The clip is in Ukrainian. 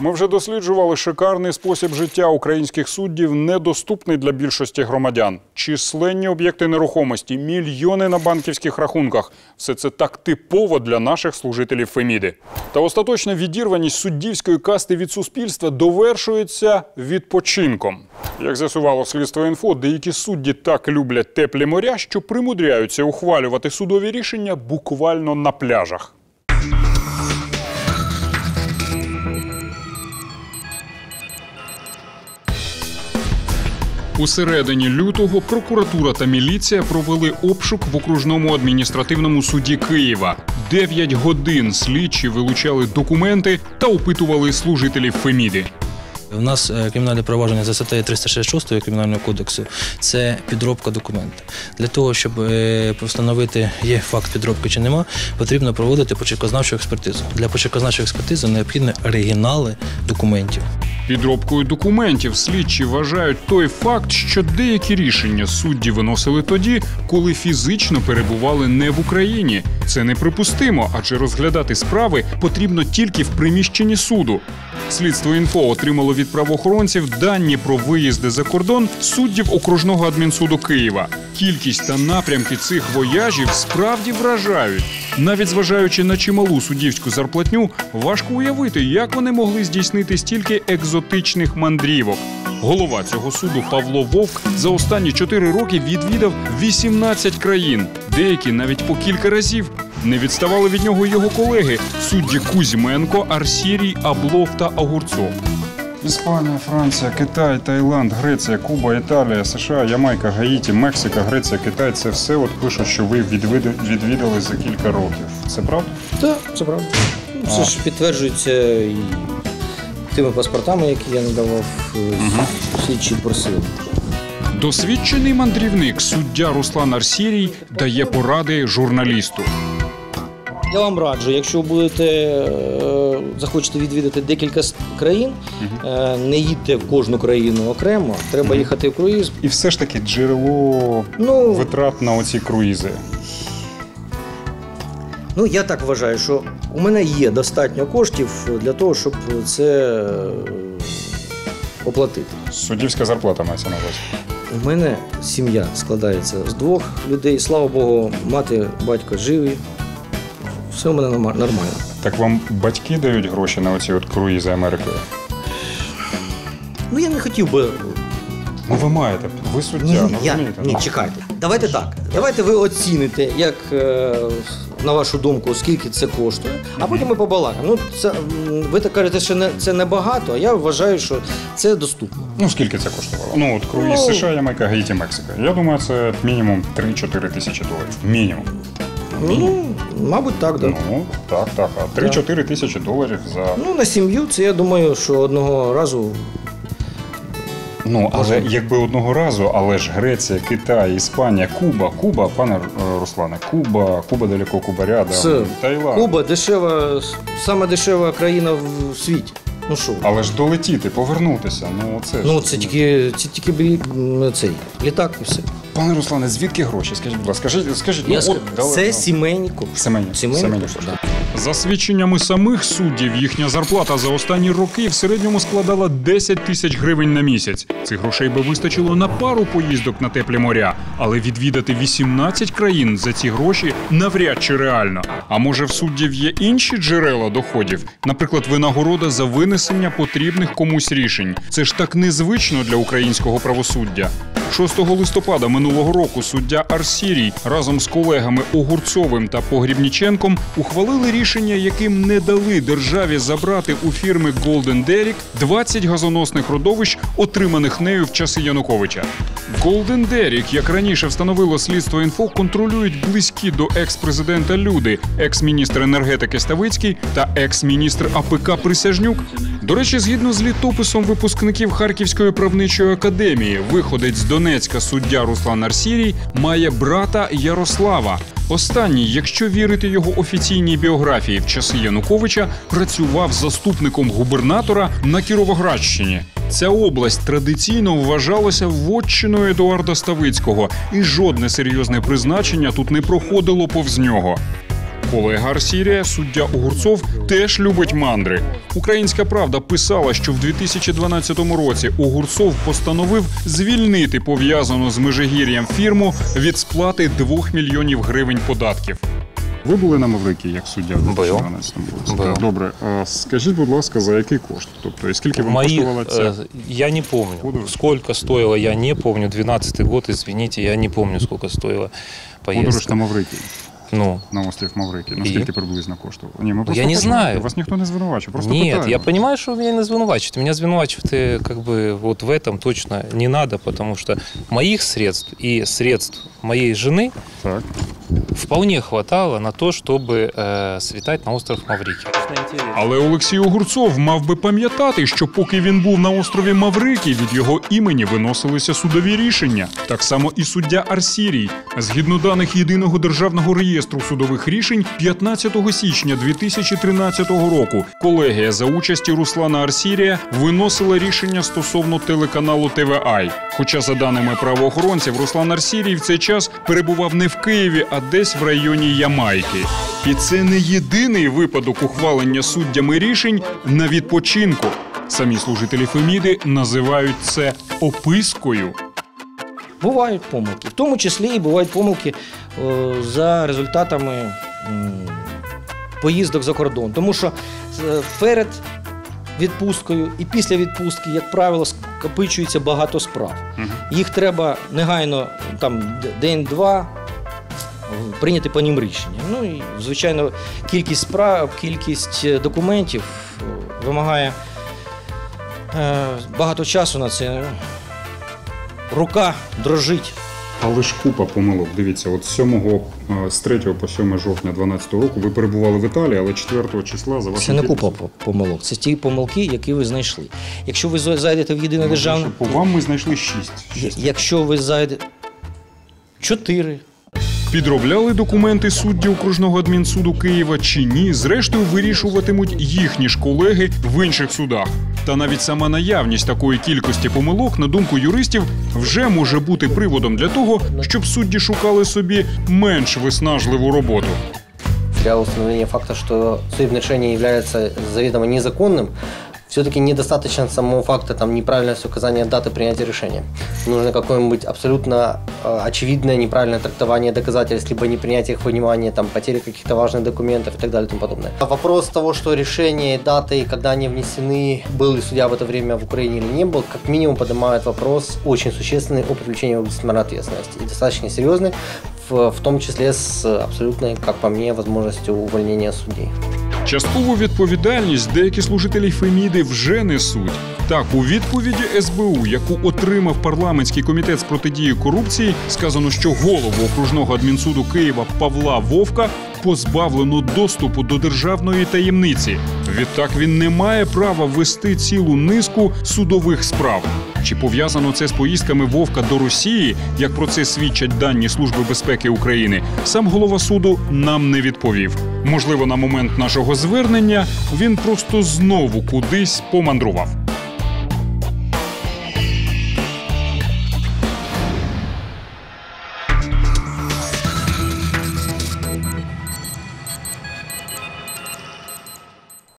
Ми вже досліджували шикарний спосіб життя українських суддів, недоступний для більшості громадян. Численні об'єкти нерухомості, мільйони на банківських рахунках. Все це так типово для наших служителів Феміди. Та остаточна відірваність суддівської касти від суспільства довершується відпочинком. Як з'ясувало слідство інфо, деякі судді так люблять теплі моря, що примудряються ухвалювати судові рішення буквально на пляжах. У середині лютого прокуратура та міліція провели обшук в окружному адміністративному суді Києва. Дев'ять годин слідчі вилучали документи та опитували служителів Феміди. У нас е, кримінальне провадження за статтею 366 Кримінального кодексу це підробка документів. Для того, щоб е, встановити, є факт підробки чи нема, потрібно проводити почеркознавчу експертизу. Для почеркознавчої експертизи необхідні оригінали документів. Підробкою документів слідчі вважають той факт, що деякі рішення судді виносили тоді, коли фізично перебували не в Україні. Це неприпустимо, адже розглядати справи потрібно тільки в приміщенні суду. Слідство інфо отримало від правоохоронців дані про виїзди за кордон суддів окружного адмінсуду Києва. Кількість та напрямки цих вояжів справді вражають. Навіть зважаючи на чималу суддівську зарплатню, важко уявити, як вони могли здійснити стільки екзотичних мандрівок. Голова цього суду Павло Вовк за останні чотири роки відвідав 18 країн, деякі навіть по кілька разів. Не відставали від нього його колеги судді Кузьменко, Арсірій, Аблов та Огурцов. Іспанія, Франція, Китай, Таїланд, Греція, Куба, Італія, США, Ямайка, Гаїті, Мексика, Греція, Китай це все от пишуть, що ви відвідали за кілька років. Це правда? Так, це правда. Це ж підтверджується і тими паспортами, які я надавав, е, слідчі просили. Досвідчений мандрівник суддя Руслан Арсірій дає поради журналісту. Я вам раджу, якщо будете е, захочете відвідати декілька країн, е, не їдьте в кожну країну окремо, треба їхати в круїз. І все ж таки джерело Ну, витрат на оці круїзи. ну я так вважаю, що у мене є достатньо коштів для того, щоб це е, оплатити. Суддівська зарплата мається на увазі. У мене сім'я складається з двох людей. Слава Богу, мати, батько живі. Все у мене нормально. Так вам батьки дають гроші на оці от круїзи Америкою? Ну я не хотів би. Ну ви маєте, ви суддя, Ні, ну я, розумієте? ні, ну. чекайте. Давайте так. Давайте ви оціните, як е, на вашу думку, скільки це коштує, а потім ми побалакаємо. Ну, це, м, ви так кажете, що не, це небагато, а я вважаю, що це доступно. Ну скільки це коштувало? Ну от круїз Ну. США, Ямайка, Гаїті, Мексика. Я думаю, це мінімум 3-4 тисячі доларів. Мінімум. Ну, мабуть, так, да. Ну так, так. А 3-4 тисячі доларів за. Ну, на сім'ю це я думаю, що одного разу Ну, але якби одного разу, але ж Греція, Китай, Іспанія, Куба, Куба, пане е, Руслане, Куба, Куба далеко, Куба рядом, Це Таїланд. Куба дешева, сама дешева країна в світі. Ну що? Але ж долетіти, повернутися. Ну це ж Ну, це тільки, це тільки бі- м, цей літак і все. Пане Руслане, звідки гроші? Скажіть, будь ласка, скажіть, скажіть, Я ну, скажу, от, дали- це ну, сімейні кошти. Сімейні, Сімейні, сімейні кошти, кошти. да. За свідченнями самих суддів, їхня зарплата за останні роки в середньому складала 10 тисяч гривень на місяць. Цих грошей би вистачило на пару поїздок на теплі моря, але відвідати 18 країн за ці гроші навряд чи реально. А може в суддів є інші джерела доходів, наприклад, винагорода за винесення потрібних комусь рішень. Це ж так незвично для українського правосуддя. 6 листопада минулого року суддя Арсірій разом з колегами Огурцовим та Погрібніченком ухвалили рішення, яким не дали державі забрати у фірми Golden Derrick 20 газоносних родовищ, отриманих нею в часи Януковича. Golden Derrick, як раніше встановило слідство інфо, контролюють близькі до екс-президента люди, екс-міністр енергетики Ставицький та екс-міністр АПК Присяжнюк. До речі, згідно з літописом випускників Харківської правничої академії, виходець з Донецька суддя Руслан Арсірій має брата Ярослава. Останній, якщо вірити його офіційній біографії, в часи Януковича працював заступником губернатора на Кіровоградщині. Ця область традиційно вважалася вотчиною Едуарда Ставицького, і жодне серйозне призначення тут не проходило повз нього. Колега Арсірія, суддя Огурцов, теж любить мандри. Українська правда писала, що в 2012 році Огурцов постановив звільнити пов'язану з Межигір'ям фірму від сплати 2 мільйонів гривень податків. Ви були на Маврикії як суддя в 2012 році. Був. Добре, а скажіть, будь ласка, за який кошт? Тобто, і скільки вам Моих, коштувала ця? э, я не. Подорож? Сколько стоило, я не помню. 12 год, извините, я не помню, сколько стоила Подорож на Маврикії, Ну, на острів Маврикії. І? Наскільки приблизно коштувало? Ні, ми просто Я не хочемо- знаю. Вас ніхто не звинувачує, просто нет, питаємо. я понимаю, что меня не звинувачивают. Меня звинувачивают э, как бы вот в этом точно не надо, потому что моих средств и средств моей жены Так. вполне хватало на то, чтобы э, слетать на остров Маврикий. Але Олексій Огурцов мав би пам'ятати, що поки він був на острові Маврикій, від його імені виносилися судові рішення. Так само і суддя Арсірій. Згідно даних єдиного державного реєстру судових рішень, 15 січня 2013 року колегія за участі Руслана Арсірія виносила рішення стосовно телеканалу ТВАЙ. Хоча, за даними правоохоронців, Руслан Арсірій в цей час перебував не в Києві, а десь в районі Ямайки. І це не єдиний випадок ухвалення суддями рішень на відпочинку. Самі служителі Феміди називають це опискою. Бувають помилки. В тому числі і бувають помилки е, за результатами м, поїздок за кордон. Тому що е, перед відпусткою і після відпустки, як правило, скопичується багато справ. Їх треба негайно там день-два прийняти по ним рішення. Ну і звичайно, кількість справ, кількість е, документів е, вимагає е, багато часу на це. Рука дрожить. Але ж купа помилок. Дивіться, от з 7, е, з 3 по 7 жовтня 2012 року ви перебували в Італії, але 4 числа за вашим Це не купа помилок, це ті помилки, які ви знайшли. Якщо ви зайдете в єдине Ну, державне. По вам ми знайшли 6. Я- Якщо ви зайдете. Чотири. Підробляли документи судді окружного адмінсуду Києва чи ні, зрештою вирішуватимуть їхні ж колеги в інших судах. Та навіть сама наявність такої кількості помилок, на думку юристів, вже може бути приводом для того, щоб судді шукали собі менш виснажливу роботу. для установления факта, что судебное решение является заведомо незаконным, все-таки недостаточно самого факта там, неправильности указания даты принятия решения. Нужно какое-нибудь абсолютно э, очевидное неправильное трактование доказательств, либо непринятие их во внимание, там, потери каких-то важных документов и так далее и тому подобное. А Вопрос того, что решение даты, когда они внесены, был ли судья в это время в Украине или не был, как минимум поднимает вопрос очень существенный о привлечении дисциплинарной ответственности. И достаточно серьезный, в, в том числе с абсолютной, как по мне, возможностью увольнения судей. Часткову відповідальність деякі служителі Феміди вже несуть. Так, у відповіді СБУ, яку отримав парламентський комітет з протидії корупції, сказано, що голову окружного адмінсуду Києва Павла Вовка позбавлено доступу до державної таємниці. Відтак він не має права вести цілу низку судових справ. Чи пов'язано це з поїздками Вовка до Росії, як про це свідчать дані Служби безпеки України? Сам голова суду нам не відповів. Можливо, на момент нашого звернення він просто знову кудись помандрував.